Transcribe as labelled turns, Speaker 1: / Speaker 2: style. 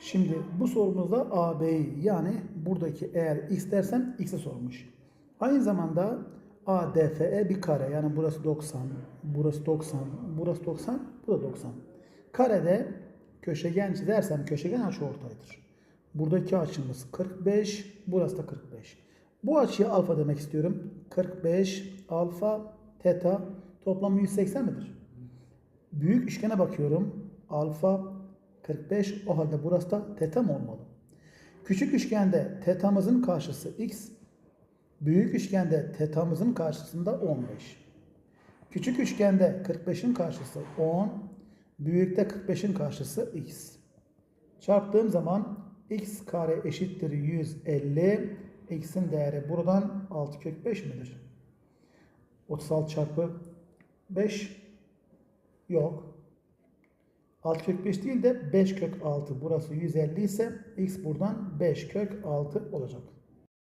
Speaker 1: Şimdi bu sorumuzda AB'yi yani buradaki eğer x dersem x'i sormuş. Aynı zamanda ADFE bir kare yani burası 90, burası 90, burası 90, bu da 90. Karede köşegen çizersem köşegen açıortaydır. Buradaki açımız 45, burası da 45. Bu açıya alfa demek istiyorum. 45 alfa teta toplamı 180 midir? Büyük üçgene bakıyorum. Alfa 45 o halde burası da teta mı olmalı? Küçük üçgende tetamızın karşısı x. Büyük üçgende tetamızın karşısında 15. Küçük üçgende 45'in karşısı 10. Büyükte 45'in karşısı x. Çarptığım zaman x kare eşittir 150. x'in değeri buradan 6 kök 5 midir? 36 çarpı 5 yok. 6 kök 5 değil de 5 kök 6. Burası 150 ise x buradan 5 kök 6 olacak.